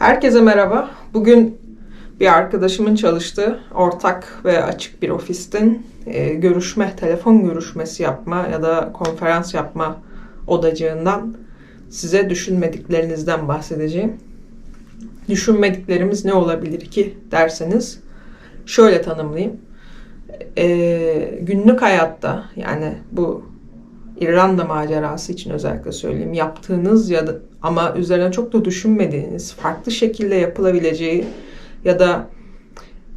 Herkese merhaba. Bugün bir arkadaşımın çalıştığı ortak ve açık bir ofisten e, görüşme, telefon görüşmesi yapma ya da konferans yapma odacığından size düşünmediklerinizden bahsedeceğim. Düşünmediklerimiz ne olabilir ki derseniz şöyle tanımlayayım. E, günlük hayatta yani bu İrlanda macerası için özellikle söyleyeyim. Yaptığınız ya da ama üzerine çok da düşünmediğiniz, farklı şekilde yapılabileceği ya da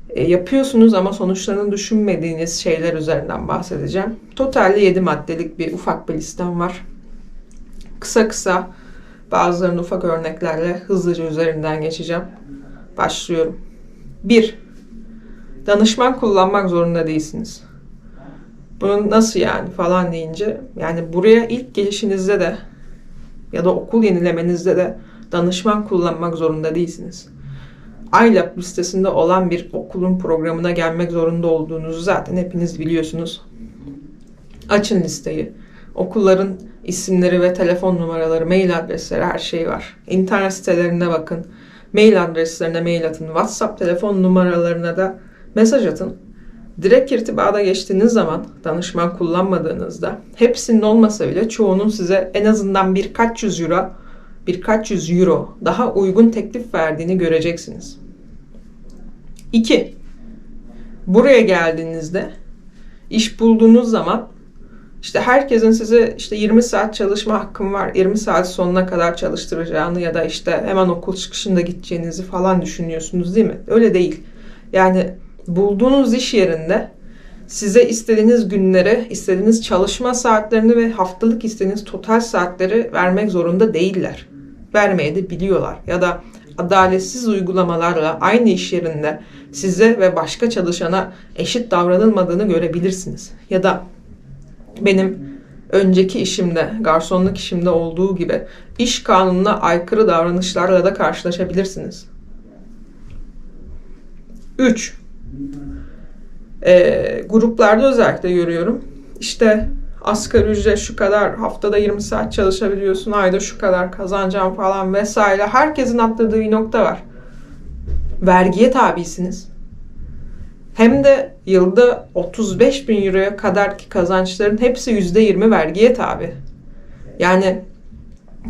e, yapıyorsunuz ama sonuçlarını düşünmediğiniz şeyler üzerinden bahsedeceğim. Totalde 7 maddelik bir ufak bir listem var. Kısa kısa bazılarını ufak örneklerle hızlıca üzerinden geçeceğim. Başlıyorum. 1. Danışman kullanmak zorunda değilsiniz. Bunun nasıl yani falan deyince yani buraya ilk gelişinizde de ya da okul yenilemenizde de danışman kullanmak zorunda değilsiniz. ILAB listesinde olan bir okulun programına gelmek zorunda olduğunuzu zaten hepiniz biliyorsunuz. Açın listeyi. Okulların isimleri ve telefon numaraları, mail adresleri her şey var. İnternet sitelerine bakın. Mail adreslerine mail atın. WhatsApp telefon numaralarına da mesaj atın. Direkt irtibada geçtiğiniz zaman danışman kullanmadığınızda hepsinin olmasa bile çoğunun size en azından birkaç yüz euro birkaç yüz euro daha uygun teklif verdiğini göreceksiniz. 2. Buraya geldiğinizde iş bulduğunuz zaman işte herkesin size işte 20 saat çalışma hakkım var, 20 saat sonuna kadar çalıştıracağını ya da işte hemen okul çıkışında gideceğinizi falan düşünüyorsunuz değil mi? Öyle değil. Yani bulduğunuz iş yerinde size istediğiniz günleri, istediğiniz çalışma saatlerini ve haftalık istediğiniz total saatleri vermek zorunda değiller. Vermeye de biliyorlar. Ya da adaletsiz uygulamalarla aynı iş yerinde size ve başka çalışana eşit davranılmadığını görebilirsiniz. Ya da benim önceki işimde, garsonluk işimde olduğu gibi iş kanununa aykırı davranışlarla da karşılaşabilirsiniz. 3 e, gruplarda özellikle görüyorum. İşte asgari ücret şu kadar, haftada 20 saat çalışabiliyorsun, ayda şu kadar kazanacağım falan vesaire. Herkesin atladığı bir nokta var. Vergiye tabisiniz. Hem de yılda 35 bin euroya kadar ki kazançların hepsi %20 vergiye tabi. Yani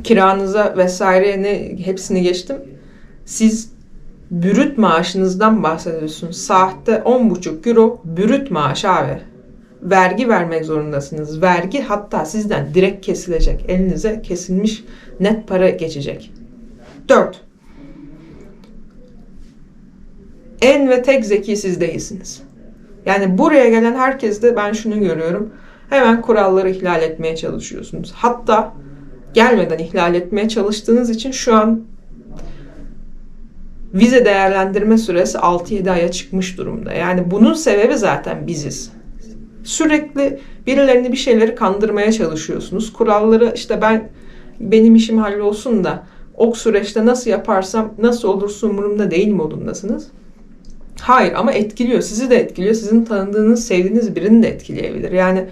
kiranıza vesaire ne hepsini geçtim. Siz bürüt maaşınızdan bahsediyorsunuz. Saatte 10,5 euro bürüt maaş abi. Vergi vermek zorundasınız. Vergi hatta sizden direkt kesilecek. Elinize kesilmiş net para geçecek. 4. En ve tek zeki siz değilsiniz. Yani buraya gelen herkeste ben şunu görüyorum. Hemen kuralları ihlal etmeye çalışıyorsunuz. Hatta gelmeden ihlal etmeye çalıştığınız için şu an vize değerlendirme süresi 6-7 aya çıkmış durumda. Yani bunun sebebi zaten biziz. Sürekli birilerini bir şeyleri kandırmaya çalışıyorsunuz. Kuralları işte ben benim işim hallolsun da o süreçte nasıl yaparsam nasıl olursa umurumda değil modundasınız. Hayır ama etkiliyor. Sizi de etkiliyor. Sizin tanıdığınız, sevdiğiniz birini de etkileyebilir. Yani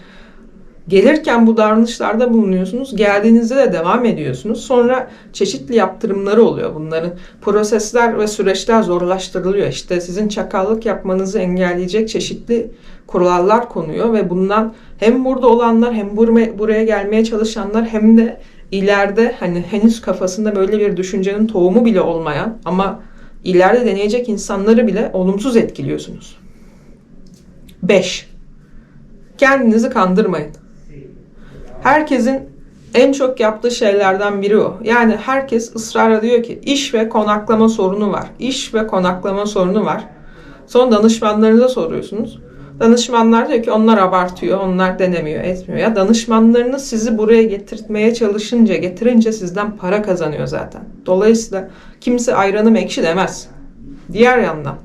Gelirken bu davranışlarda bulunuyorsunuz. Geldiğinizde de devam ediyorsunuz. Sonra çeşitli yaptırımları oluyor bunların. Prosesler ve süreçler zorlaştırılıyor. İşte sizin çakallık yapmanızı engelleyecek çeşitli kurallar konuyor ve bundan hem burada olanlar hem buraya gelmeye çalışanlar hem de ileride hani henüz kafasında böyle bir düşüncenin tohumu bile olmayan ama ileride deneyecek insanları bile olumsuz etkiliyorsunuz. 5. Kendinizi kandırmayın. Herkesin en çok yaptığı şeylerden biri o. Yani herkes ısrarla diyor ki iş ve konaklama sorunu var. İş ve konaklama sorunu var. Sonra danışmanlarınıza soruyorsunuz. Danışmanlar diyor ki onlar abartıyor, onlar denemiyor, etmiyor. Ya danışmanlarınız sizi buraya getirtmeye çalışınca, getirince sizden para kazanıyor zaten. Dolayısıyla kimse ayranım ekşi demez. Diğer yandan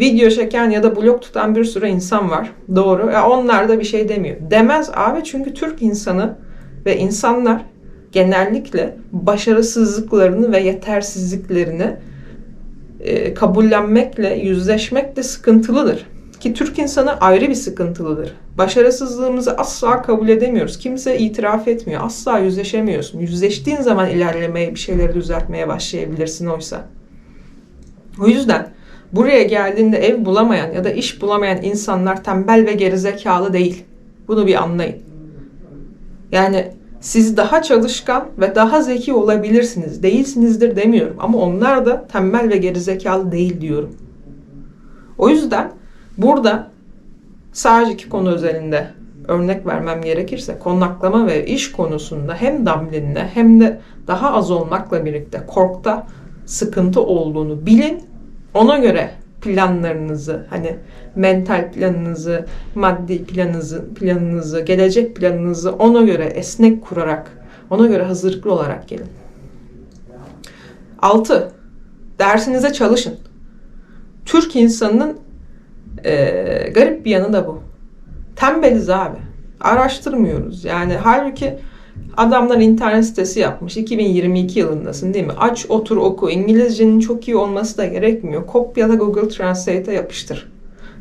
video çeken ya da blog tutan bir sürü insan var. Doğru. Ya onlar da bir şey demiyor. Demez abi çünkü Türk insanı ve insanlar genellikle başarısızlıklarını ve yetersizliklerini e, kabullenmekle, yüzleşmekle sıkıntılıdır. Ki Türk insanı ayrı bir sıkıntılıdır. Başarısızlığımızı asla kabul edemiyoruz. Kimse itiraf etmiyor. Asla yüzleşemiyorsun. Yüzleştiğin zaman ilerlemeye, bir şeyleri düzeltmeye başlayabilirsin oysa. O yüzden buraya geldiğinde ev bulamayan ya da iş bulamayan insanlar tembel ve gerizekalı değil. Bunu bir anlayın. Yani siz daha çalışkan ve daha zeki olabilirsiniz. Değilsinizdir demiyorum ama onlar da tembel ve gerizekalı değil diyorum. O yüzden burada sadece iki konu özelinde örnek vermem gerekirse konaklama ve iş konusunda hem Dublin'de hem de daha az olmakla birlikte Kork'ta sıkıntı olduğunu bilin. Ona göre planlarınızı hani mental planınızı, maddi planınızı, planınızı, gelecek planınızı ona göre esnek kurarak, ona göre hazırlıklı olarak gelin. 6. Dersinize çalışın. Türk insanının eee, garip bir yanı da bu. Tembeliz abi. Araştırmıyoruz. Yani halbuki adamlar internet sitesi yapmış. 2022 yılındasın değil mi? Aç, otur, oku. İngilizcenin çok iyi olması da gerekmiyor. Kopyala Google Translate'e yapıştır.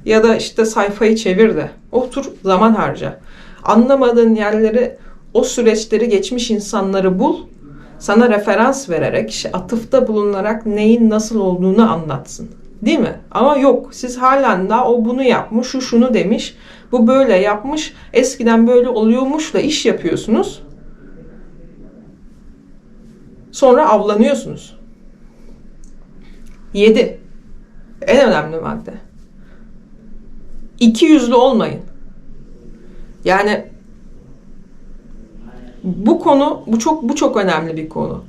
Ya da işte sayfayı çevir de. Otur, zaman harca. Anlamadığın yerleri, o süreçleri geçmiş insanları bul. Sana referans vererek, işte atıfta bulunarak neyin nasıl olduğunu anlatsın. Değil mi? Ama yok. Siz halen daha o bunu yapmış, şu şunu demiş, bu böyle yapmış, eskiden böyle oluyormuşla iş yapıyorsunuz. Sonra avlanıyorsunuz. 7. En önemli madde. İki yüzlü olmayın. Yani bu konu bu çok bu çok önemli bir konu.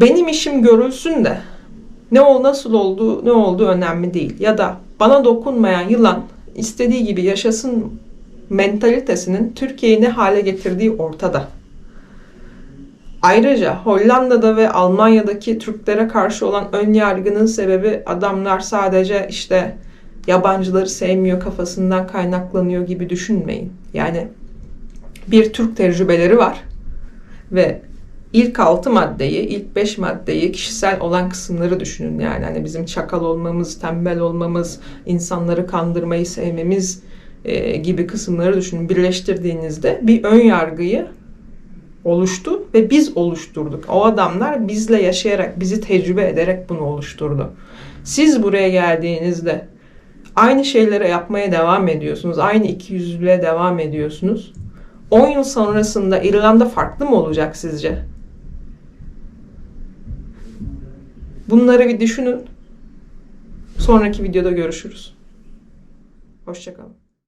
Benim işim görülsün de ne o nasıl olduğu ne olduğu önemli değil. Ya da bana dokunmayan yılan istediği gibi yaşasın mentalitesinin Türkiye'yi ne hale getirdiği ortada. Ayrıca Hollanda'da ve Almanya'daki Türklere karşı olan ön yargının sebebi adamlar sadece işte yabancıları sevmiyor kafasından kaynaklanıyor gibi düşünmeyin. Yani bir Türk tecrübeleri var ve ilk altı maddeyi, ilk beş maddeyi kişisel olan kısımları düşünün. Yani hani bizim çakal olmamız, tembel olmamız, insanları kandırmayı sevmemiz e, gibi kısımları düşünün. Birleştirdiğinizde bir ön yargıyı oluştu ve biz oluşturduk. O adamlar bizle yaşayarak, bizi tecrübe ederek bunu oluşturdu. Siz buraya geldiğinizde aynı şeyleri yapmaya devam ediyorsunuz. Aynı ikiyüzlülüğe devam ediyorsunuz. 10 yıl sonrasında İrlanda farklı mı olacak sizce? Bunları bir düşünün. Sonraki videoda görüşürüz. Hoşçakalın.